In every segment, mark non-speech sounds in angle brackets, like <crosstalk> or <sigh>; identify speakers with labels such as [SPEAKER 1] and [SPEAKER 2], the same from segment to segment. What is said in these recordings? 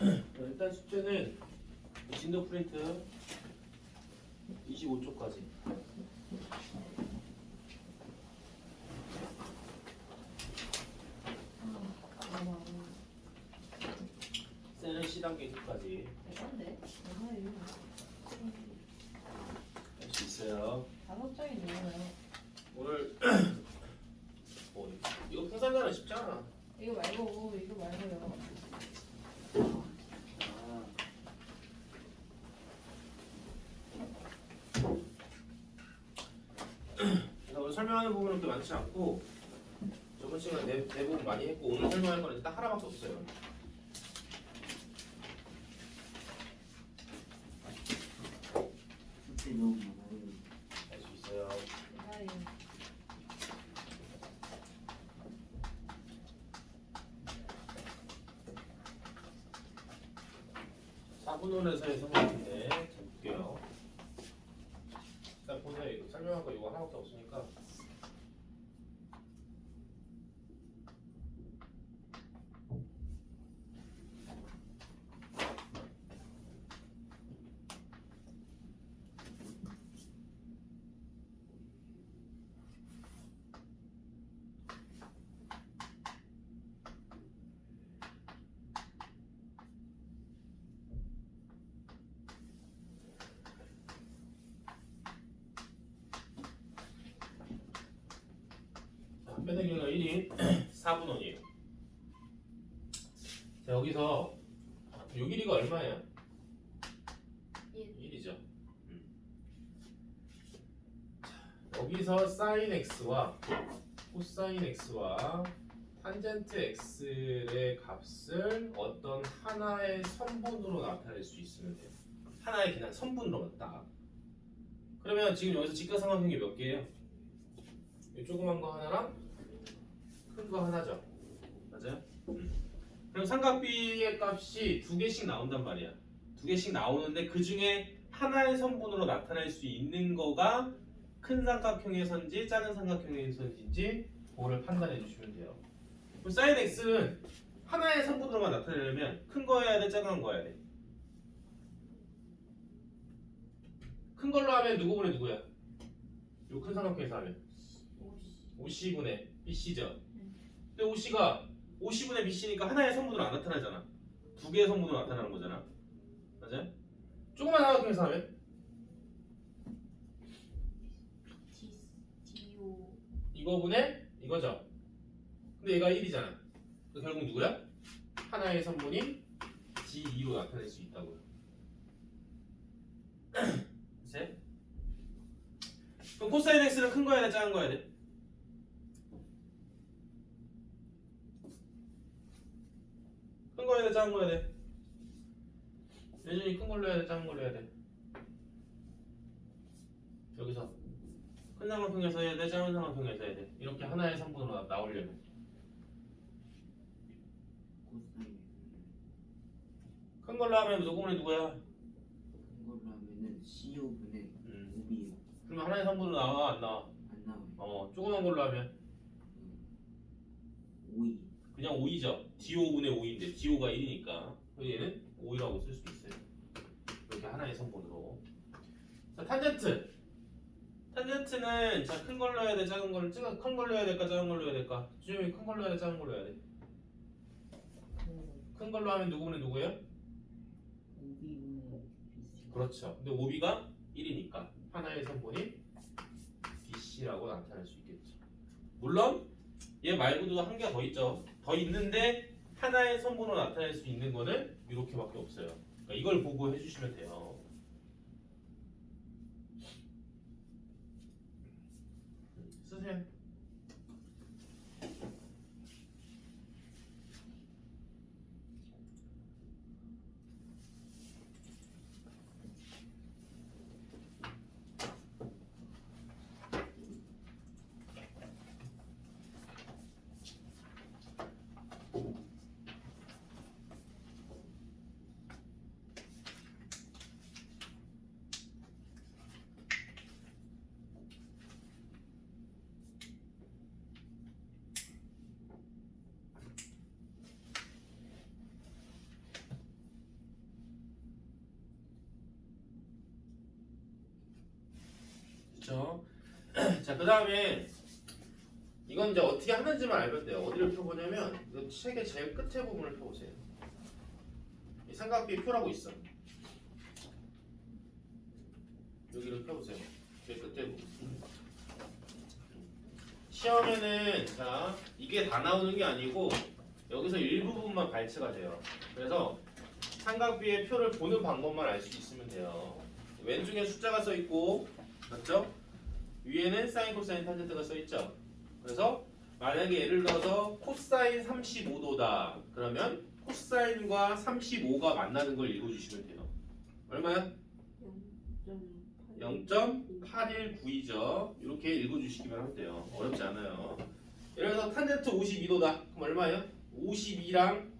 [SPEAKER 1] 일단 숙제는 진도 프린트 25초까지. 셀은 C단계 2까지
[SPEAKER 2] 대단데? 얼마예요?
[SPEAKER 1] 할 수 있어요.
[SPEAKER 2] 다섯 장이 넘어요.
[SPEAKER 1] 오늘 <clears throat> 뭐 이거 풍산자는 쉽지 않아.
[SPEAKER 2] 이거 말고 이거 말고요.
[SPEAKER 1] 아. 그래서 오늘 설명하는 부분은 그렇게 많지 않고 저번 시간에 대, 대부분 많이 했고 오늘 설명할 거는 딱 하나밖에 없어요.
[SPEAKER 3] 숙제 너무 많아요.
[SPEAKER 1] 할수 있어요. 사분원에서의 성공인데 잘 볼게요. 일단 보세요. 이거 설명할 거 이거 하나밖에 없으니까 자, 빼내기가 1인 4분원이에요. <clears throat> 자, 여기서 요 길이가 얼마예요? 1이죠. 음. 여기서 sin x와 코사인 x와 탄젠트 x의 값을 어떤 하나의 선분으로 나타낼 수 있으면 돼요. 하나의 그냥 선분으로만 딱. 그러면 지금 여기서 직각삼각형이 몇 개예요? 이 조그만 거 하나랑 큰 거 하나죠. 맞아요? 음. 그럼 삼각비의 값이 두 개씩 나온단 말이야. 두 개씩 나오는데 그 중에 하나의 선분으로 나타낼 수 있는 거가 큰 삼각형의 선지, 작은 삼각형의 선지인지 그거를 판단해 주시면 돼요. 그럼 sin x는 하나의 선분으로만 나타내려면 큰 거여야 돼, 작은 거여야 돼. 큰 걸로 하면 누구 분의 누구야? 요 큰 삼각형에서 하면
[SPEAKER 2] 오씨.
[SPEAKER 1] 50분의 BC죠. 근데 OC가 50분의 BC니까 하나의 선분으로 안 나타나잖아. 두 개의 선분으로 나타나는 거잖아. 맞아요? 조그만 삼각형에서 하면
[SPEAKER 2] 디오.
[SPEAKER 1] 이거분의 이거죠. 근데 얘가 1이잖아. 그 결국 누구야? 하나의 선분이 G2로 나타낼 수 있다고요. <clears throat> 셋. 그럼 코사인 X는 큰 거야 돼, 작은 거야 돼? 큰 거야 돼, 작은 거야 돼? 여전히 큰 걸로 해야 돼, 작은 걸로 해야 돼? 여기서 큰 삼각형에서 해야 돼, 작은 삼각형에서 해야 돼. 이렇게 하나의 성분으로 나- 나오려면 큰 걸로 하면 누구분의 누구야?
[SPEAKER 3] 큰 걸로 하면은 CO분의
[SPEAKER 1] 음.
[SPEAKER 3] 5이에요.
[SPEAKER 1] 그러면 하나의 성분으로 나와 안 나와?
[SPEAKER 3] 안 나와요.
[SPEAKER 1] 어, 조그만 걸로 하면
[SPEAKER 3] 5이.
[SPEAKER 1] 그냥 5이죠. DO분의 5인데 DO가 1이니까 얘는 5이라고 쓸 수 있어요. 이렇게 하나의 성분으로. 자, 탄젠트. 탄젠트는 자, 큰 걸로 해야 돼, 작은 걸로, 큰 걸로 해야 될까, 작은 걸로 해야 될까? 주영이 큰 걸로 해야 돼, 작은 걸로 해야 돼? 큰 걸로 하면 누구분의 누구예요?
[SPEAKER 3] 5이분의 BC.
[SPEAKER 1] 그렇죠. 근데 오비가 1이니까 하나의 성분이 BC라고 나타날 수 있겠죠. 물론 얘 말고도 한 개 더 있죠. 더 있는데 하나의 성분으로 나타낼 수 있는 거는 이렇게밖에 없어요. 그러니까 이걸 보고 해주시면 돼요. 쓰세요. 그렇죠. <clears throat> 자, 그 다음에 이건 이제 어떻게 하는지만 알면 돼요. 어디를 펴보냐면 이 책의 제일 끝에 부분을 펴보세요. 이 삼각비 표라고 있어. 여기를 펴보세요. 제일 끝에 부분. 시험에는 자 이게 다 나오는 게 아니고 여기서 일부분만 발췌가 돼요. 그래서 삼각비의 표를 보는 방법만 알 수 있으면 돼요. 왼쪽에 숫자가 써 있고 맞죠? 위에는 사인, 코사인, 탄젠트가 써 있죠. 그래서 만약에 예를 들어서 코사인 35도다. 그러면 코사인과 35가 만나는 걸 읽어주시면 돼요. 얼마야? 0.819이죠. 이렇게 읽어주시기만 하면 돼요. 어렵지 않아요. 예를 들어서 탄젠트 52도다. 그럼 얼마예요? 52랑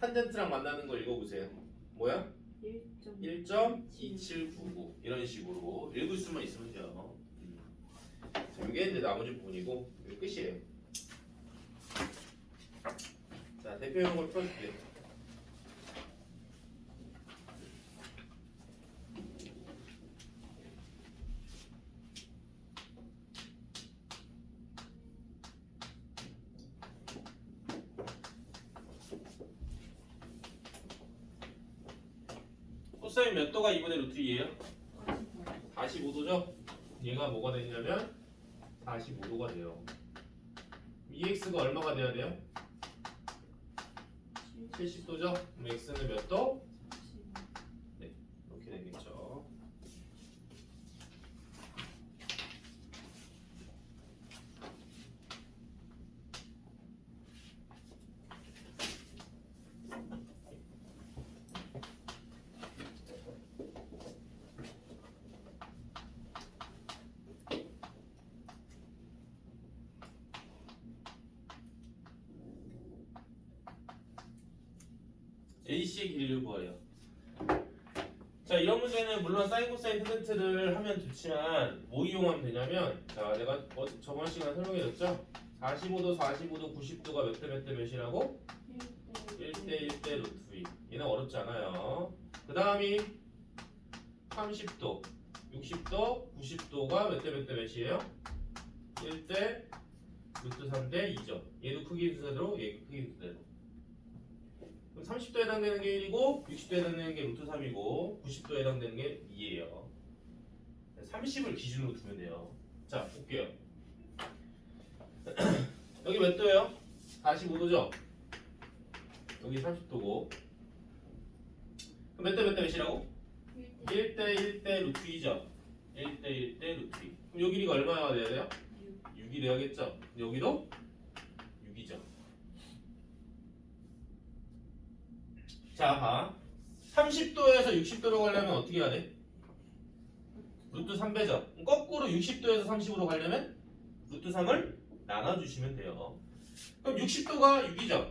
[SPEAKER 1] 탄젠트랑 만나는 걸 읽어보세요. 뭐야? 1.2799 이런 식으로 읽을 수만 있으면 돼요. 음. 자, 이게 이제 나머지 부분이고 이게 끝이에요. 자 대표용 걸 풀어줄게요. 코사인 몇 도가 2분의 루트 2예요? 45도죠? 얘가 뭐가 되냐면 45도가 돼요. EX가 얼마가 돼야 돼요? 70도죠? 그럼 X는 몇 도? 1씩 1 6구예요. 자 이런 문제는 물론 사인 코사인 퍼센트를 하면 좋지만 뭐 이용하면 되냐면 자 내가 어, 저번 시간 설명해줬죠? 45도 45도 90도가 몇 대 몇 대 몇이라고? 1대 1대 루트 2 얘는 어렵잖아요. 그 다음이 30도. 60도 90도가 몇 대 몇 대 몇이에요? 1대 루트 3대 2죠. 얘도 크기 순서대로 얘도 크기 순서대로. 그럼 30도에 해당되는 게 1이고 60도에 해당되는 게 루트 3이고 90도에 해당되는 게 2예요. 30을 기준으로 두면 돼요. 자, 볼게요. <clears throat> 여기 몇 도예요? 45도죠? 여기 30도고 그럼 몇대 몇 대 몇이라고? 1대 1대 루트 2죠? 1대 1대 루트 2 그럼 여기 길이가 얼마나 돼야 돼요? 6이 돼야겠죠? 여기도 6이죠. 자, 봐. 30도에서 60도로 가려면 어떻게 해야 돼? 루트 3배죠. 거꾸로 60도에서 30으로 가려면 루트 3을 나눠주시면 돼요. 그럼 60도가 6이죠.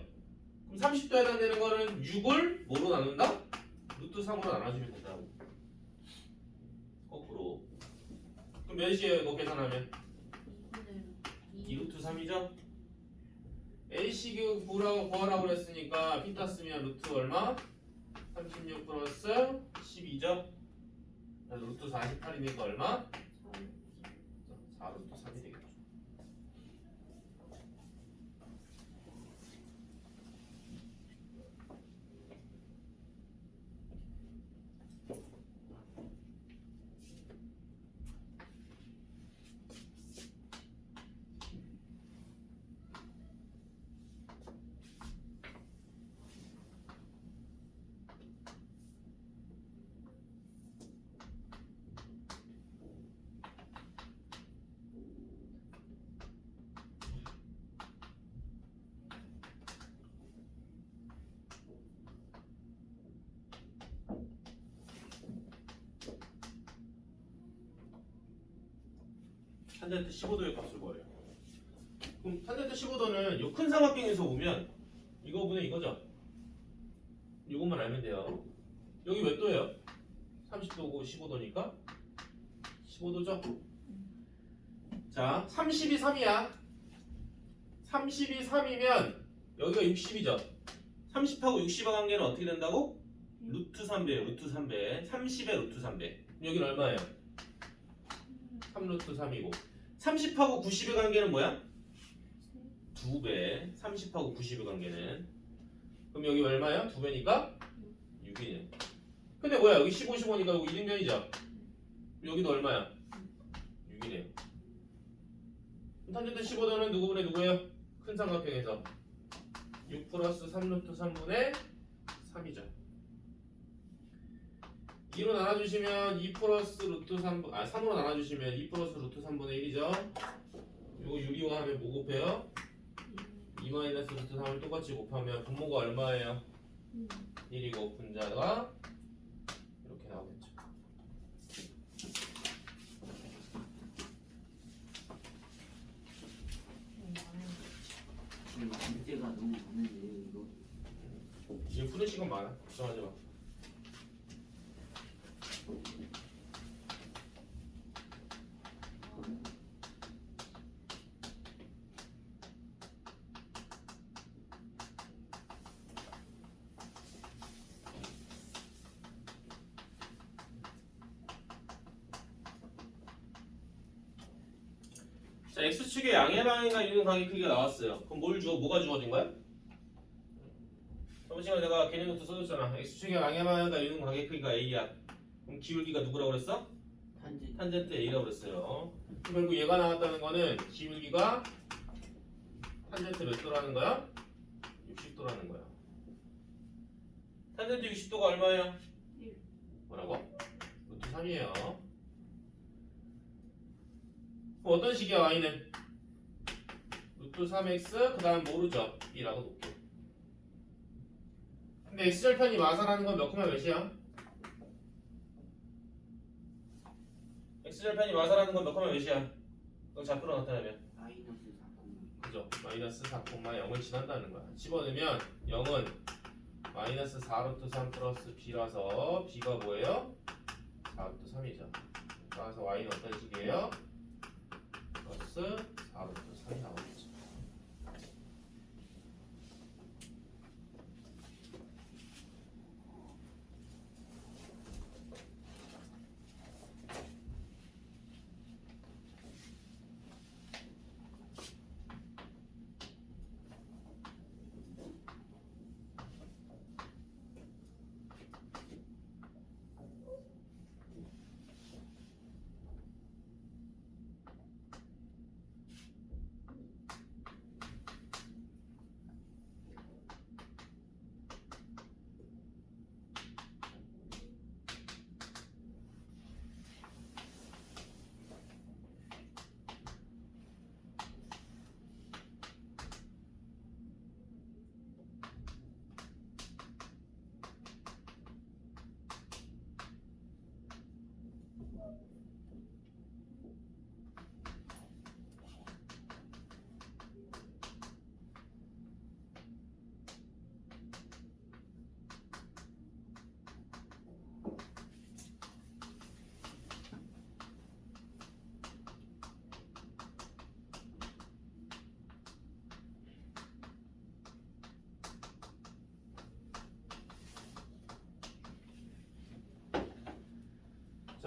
[SPEAKER 1] 그럼 30도에 해당되는 거는 6을 뭐로 나눈다? 루트 3으로 나눠주면 된다고. 거꾸로. 그럼 몇이에요? 이거 계산하면? 2루트 3이죠? AC 구라고 구하라고 그랬으니까 피타 쓰면 루트 얼마? 36 플러스 12죠? 루트 48이니까 얼마? 4루트 3이 되겠죠. 탄젠트 15도의 값을 구해요. 그럼 탄젠트 15도는 이 큰 삼각형에서 오면 이거분의 이거죠. 이것만 알면 돼요. 여기 몇 도예요? 30도고 15도니까 15도죠. 자, 30이 3이야. 30이 3이면 여기가 60이죠. 30하고 60의 관계는 어떻게 된다고? 루트 3배예요. 루트 3배. 30의 루트 3배. 여기는 얼마예요? 3루트 3이고. 30하고 90의 관계는 뭐야? 2배. 30하고 90의 관계는? 그럼 여기 얼마야? 2배니까 6이네. 근데 뭐야? 여기 15, 15니까 여기 1인면이죠? 여기도 얼마야? 6이네요 탄젠트 15도는 누구분의 누구예요? 큰 삼각형에서. 6 플러스 3루트 3분의 3이죠 2로 나눠주시면 2 플러스 루트 3, 아 3으로 나눠주시면 2 플러스 루트 3분의 1이죠. 요거 6이와 하면 뭐 곱해요? 2 마이너스 루트 3을 똑같이 곱하면 분모가 얼마예요? 1이고 분자가 이렇게 나오겠죠.
[SPEAKER 3] 지금 문제가 너무 많은데요 이거.
[SPEAKER 1] 지금 푸는 시간 많아. 걱정하지 마 자, x축의 양의 방향과 이동 각의 크기가 나왔어요. 그럼 뭘 주어 뭐가 주어진 거야? 저번 시간에 내가 개념 노트 써줬잖아. x축의 양의 방향과 이동 각의 크기가 a야. 그럼 기울기가 누구라고 그랬어?
[SPEAKER 3] 탄젠
[SPEAKER 1] 탄젠트 a라고 그랬어요. 결국 얘가 나왔다는 거는 기울기가 탄젠트 몇 도라는 거야? 60도라는 거야. 탄젠트 60도가 얼마예요?
[SPEAKER 2] 일.
[SPEAKER 1] 뭐라고? 루트 3이에요. 그럼 어떤 식이야 y는? 루트 3x 그 다음 모르죠? b라고 놓게. 근데 x절편이 마사라는 건몇 콤마 몇이야? x절편이 마사라는 건몇 콤마 몇이야? 너 좌표로 나타내면
[SPEAKER 3] 마이너스 4,5
[SPEAKER 1] 그죠? 마이너스 4,0을 지난다는 거야. 집어넣으면 0은 마이너스 4루트 3 플러스 b라서 b가 뭐예요? 4루트 3이죠. 따라서 y는 어떤 식이에요? 플러스 4루트 3이 나오겠죠.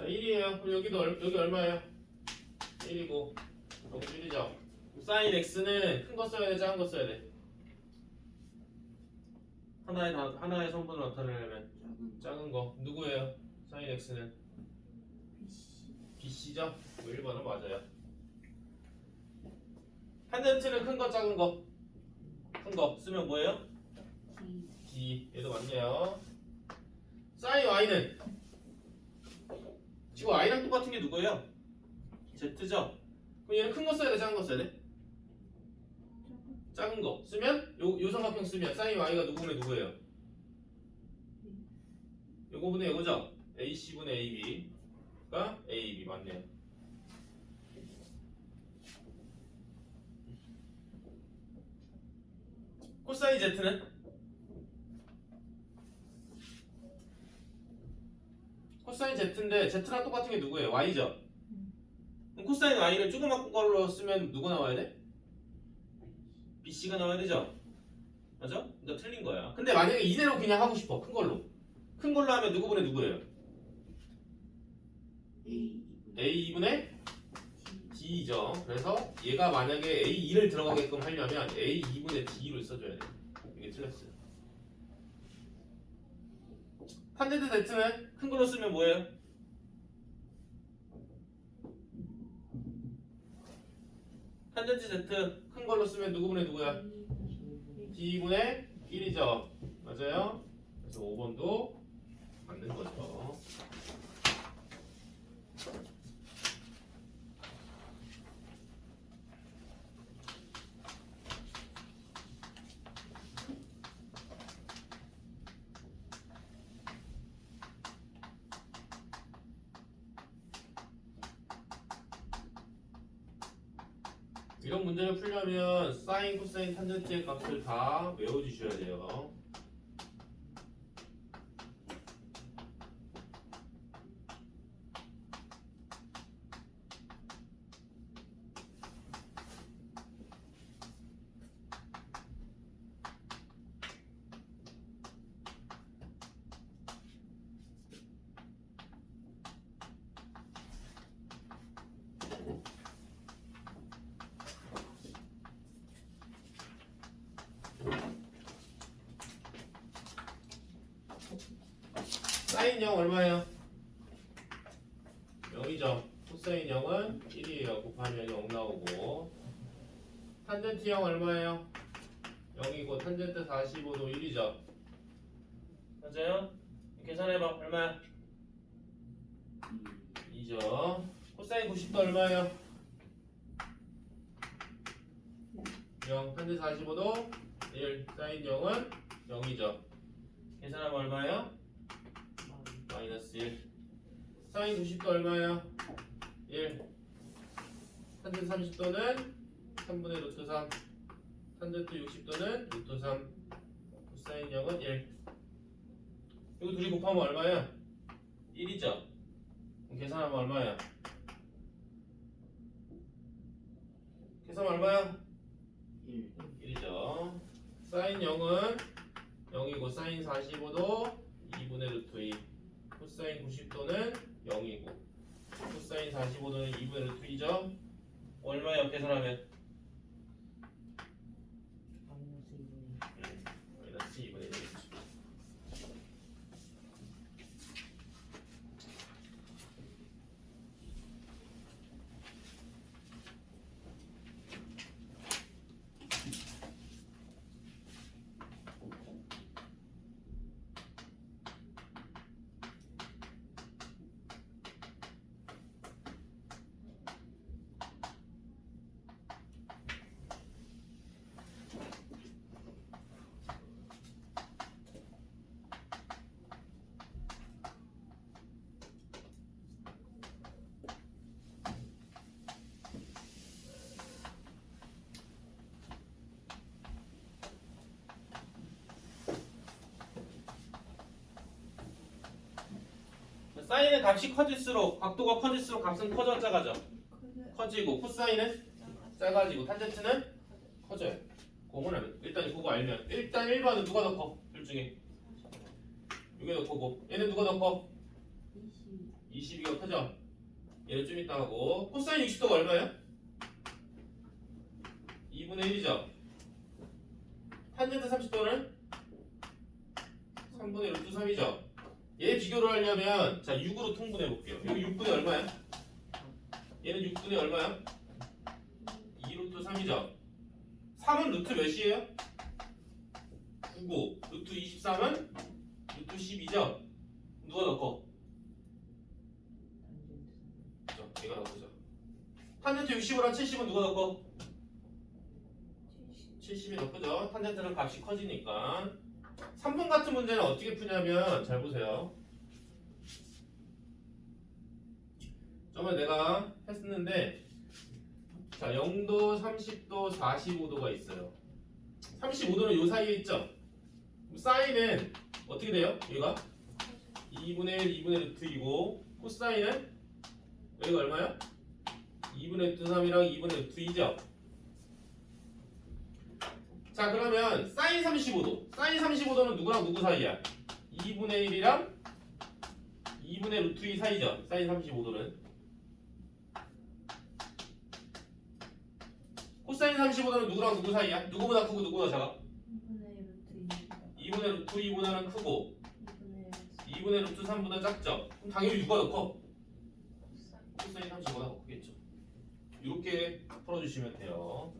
[SPEAKER 1] 자 1이에요. 그럼 여기도 얼, 여기 얼마예요? 1이고 여기 1이죠. 사인 x는 큰 거 써야 돼, 작은 거 써야 돼. 하나의 다, 하나의 성분을 나타내려면
[SPEAKER 3] 작은
[SPEAKER 1] 거 누구예요? 사인 x는 bc죠? 1번은 맞아요. 탄젠트는 큰 거, 작은 거. 큰 거 쓰면 뭐예요? D. 얘도 맞네요. 사인 y는 지금 y랑 똑같은 게 누구예요? z죠? 그럼 얘는 큰 거 써야 돼, 작은 거 써야 돼? 작은 거 쓰면 요, 요 삼각형 쓰면 사인 y가 누구분의 누구예요? 요거 분의 요거죠? ac분의 ab가 ab 맞네요. 코사인 z는 코사인 z인데 z랑 똑같은 게 누구예요? y죠? 그럼 코사인 y를 조그만 걸로 쓰면 누구 나와야 돼? bc가 나와야 되죠? 맞아? 그러니까 틀린 거야. 근데 만약에 이대로 그냥 하고 싶어. 큰 걸로. 큰 걸로 하면 누구분의 누구예요?
[SPEAKER 3] A
[SPEAKER 1] a 2분의 B죠. 그래서 얘가 만약에 A2를 들어가게끔 하려면 A 2분의 D로 써줘야 돼. 이게 틀렸어요. 탄젠트 Z는 큰 걸로 쓰면 뭐예요? 탄젠트 Z 큰 걸로 쓰면 누구분의 누구야? D분의 1이죠. 맞아요? 그래서 5번도 맞는 거죠. 이런 문제를 풀려면 사인, 코사인, 탄젠트의 값을 다 외워주셔야 돼요. 사인 0 얼마예요? 0이죠. 코사인 0은 1이에요. 곱하면 0 나오고 탄젠트 0 얼마예요? 0이고 탄젠트 45도 1이죠. 맞아요? 계산해봐. 얼마야? 2죠. 코사인 90도 얼마예요? 0. 탄젠트 45도 1. 사인 0은 0이죠. 계산하면 얼마예요? 마이너스 1 사인 90도 얼마예요? 1 탄젠트 30도는 3분의 루트 3 탄젠트 60도는 루트 3 코사인 0은 1 이거 둘이 곱하면 얼마야? 1이죠? 그럼 계산하면 얼마야? 계산하면 얼마야?
[SPEAKER 3] 1
[SPEAKER 1] 1이죠 사인 0은 0이고 사인 45도 2분의 루트 2 코사인 90도는 0이고 코사인 45도는 2분의 루트 2죠 얼마예요 계산하면? 마이너스 2분의 1이죠 사인의 값이 커질수록 각도가 커질수록 값은 커져 작아져 커지고 코사인은 작아지고 탄젠트는 커져요 하면 일단 그거 알면 일단 1번은 누가 더 커? 둘 중에 이게 더 크고 얘는 누가 더 커? 22가 크죠? 얘는 좀 이따 하고 코사인 60도가 얼마야? 2분의 1이죠? 탄젠트 30도는 3분의 루트 3이죠? 얘 비교를 하려면 자 6으로 통분해 볼게요 여기 6분의 얼마야? 얘는 6분의 얼마야? 2 루트 3이죠? 3은 루트 몇이에요? 9고 루트 23은 루트 12죠? 누가 더 커? 그죠? 얘가 더 크죠 탄젠트 60이랑 70은 누가 더 커? 70이 더 크죠? 탄젠트는 값이 커지니까 3번 같은 문제는 어떻게 푸냐면 잘 보세요 저번에 내가 했었는데 자 0도, 30도, 45도가 있어요 35도는 요 사이에 있죠? 사인은 어떻게 돼요? 얘가 2분의 1, 2분의 루트 2고 코사인은 여기가 얼마야? 2분의 루트 3이랑 2분의 루트 2죠? 자 그러면 사인 35도 사인 35도는 누구랑 누구 사이야? 2분의 1이랑 2분의 루트 2 사이죠 사인 35도는 코사인 35도는 누구랑 누구 사이야? 누구보다 크고 누구보다 작아?
[SPEAKER 2] 2분의 루트
[SPEAKER 1] 2분의 루트 2보다는 크고
[SPEAKER 2] 2분의
[SPEAKER 1] 2분의 루트 3보다 작죠? 그럼 당연히 누가 더 커? 코사인 35보다 더 크겠죠. 이렇게 풀어주시면 돼요.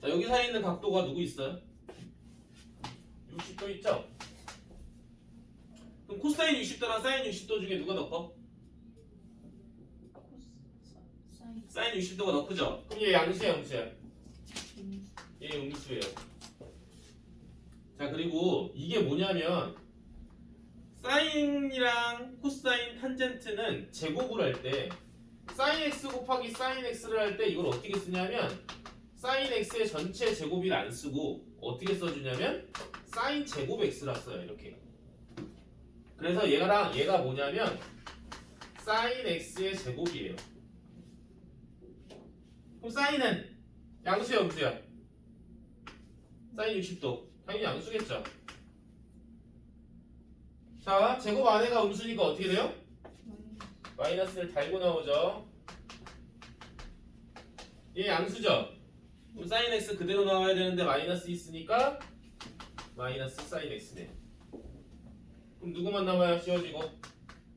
[SPEAKER 1] 자 여기 사이에 있는 각도가 누구 있어요? 60도 있죠? 그럼 코사인 60도랑 사인 60도 중에 누가 더 커?
[SPEAKER 2] 사인
[SPEAKER 1] 사인 60도가 더 크죠? 그럼 얘 양수야 음수야? 얘 음수예요 자 그리고 이게 뭐냐면 사인이랑 코사인 탄젠트는 제곱을 할 때 사인 x 곱하기 사인 x를 할 때 이걸 어떻게 쓰냐면 사인 x의 전체 제곱을 안 쓰고 어떻게 써주냐면 사인 제곱 x라 써요 이렇게. 그래서 얘랑 얘가 뭐냐면 사인 x의 제곱이에요. 그럼 사인은 양수야 음수야? 사인 60도. 당연히 양수겠죠. 자 제곱 안에가 음수니까 어떻게 돼요? 마이너스를 달고 나오죠. 얘 양수죠 그럼 사인 x 그대로 나와야 되는데 마이너스 있으니까 마이너스 사인 x네. 그럼 누구만 남아요 씌워지고?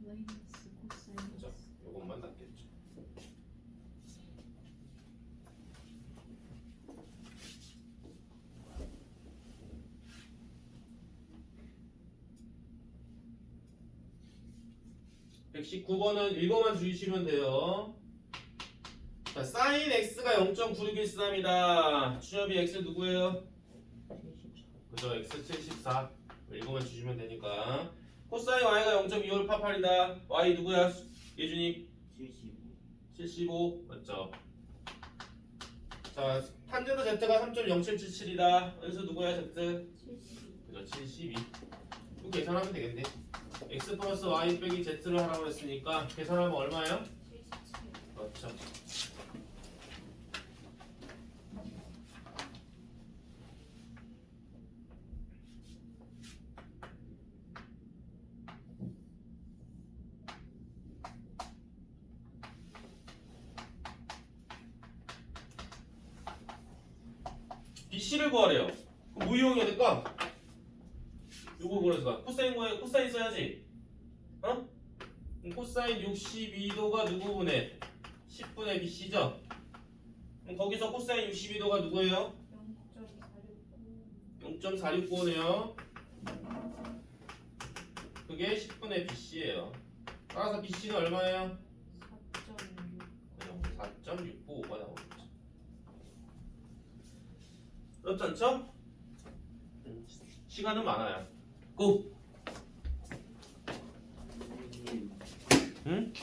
[SPEAKER 2] 마이너스 코사인
[SPEAKER 1] 그죠? 요것만 남겠죠. (119번은) 읽어만 주시면 돼요 자 사인 x가 0.9613이다. 준엽이 x 누구예요? 그죠 x 74 읽어만 주시면 되니까. 코사인 y가 0.2588이다. y 누구야? 예준이?
[SPEAKER 3] 75
[SPEAKER 1] 75 맞죠? 자 탄젠트 z가 3.0777이다. 은수 누구야 z?
[SPEAKER 2] 70
[SPEAKER 1] 그죠 72 이거 계산하면 되겠네. x 플러스 y 빼기 z를 하라고 했으니까 계산하면 얼마예요?
[SPEAKER 2] 77
[SPEAKER 1] 그렇죠 BC를 구하래요. 그럼 뭐 이용해야 될까? 요거 그래서 코사인 구해 코사인 써야지. 어? 그럼 코사인 62도가 누구분의 10분의 BC죠? 그럼 거기서 코사인 62도가 누구예요?
[SPEAKER 2] 0.469
[SPEAKER 1] 0.469네요. 그게 10분의 BC예요. 따라서 BC는 얼마예요?
[SPEAKER 2] 4.6
[SPEAKER 1] 4.695가 나오겠죠. 어렵지 않죠? 시간은 많아요. 고!
[SPEAKER 3] 선생님
[SPEAKER 1] 응?